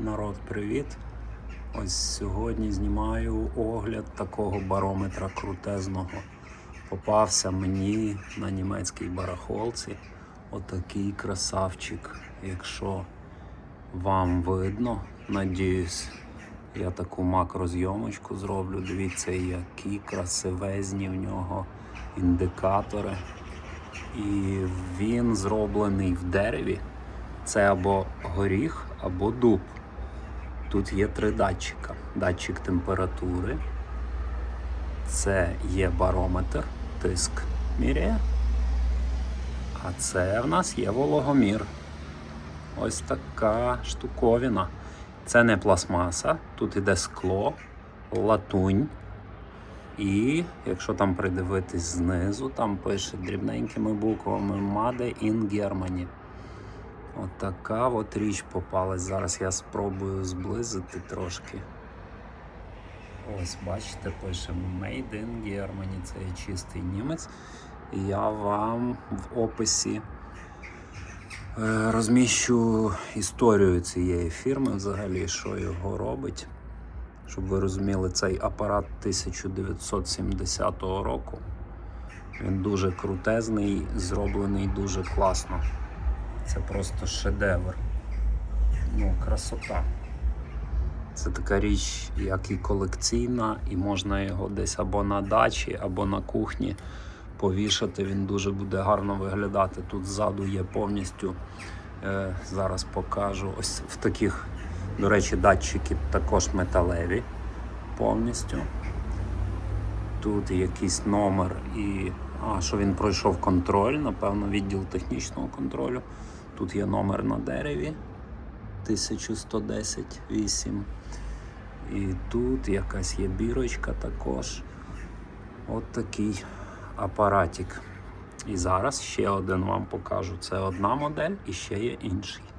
Народ, привіт! Ось сьогодні знімаю огляд такого барометра крутезного. Попався мені на німецькій барахолці. Отакий красавчик. Якщо вам видно, надіюсь, я таку макрозйомочку зроблю. Дивіться, які красивезні в нього індикатори. І він зроблений в дереві. Це або горіх, або дуб. Тут є три датчика: датчик температури, це є барометр, тиск міряє. А це в нас є вологомір. Ось така штуковина. Це не пластмаса, тут іде скло, латунь. І якщо там придивитись знизу, там пише дрібненькими буквами Made in Germany. От от річ попалась. Зараз я спробую зблизити трошки. Ось, бачите, пише Made in Germany. Це є чистий німець. Я вам в описі е, розміщу історію цієї фірми, взагалі, що його робить. Щоб ви розуміли, цей апарат 1970 року. Він дуже крутезний, зроблений дуже класно. Це просто шедевр. Ну, красота. Це така річ, як і колекційна, і можна його десь або на дачі, або на кухні повішати. Він дуже буде гарно виглядати. Тут ззаду є повністю, е, зараз покажу. Ось в таких, до речі, датчики також металеві повністю. Тут якийсь номер і. А, що він пройшов контроль, напевно, відділ технічного контролю. Тут є номер на дереві 1110-8. І тут якась є бірочка також. От такий апаратик. І зараз ще один вам покажу. Це одна модель і ще є інший.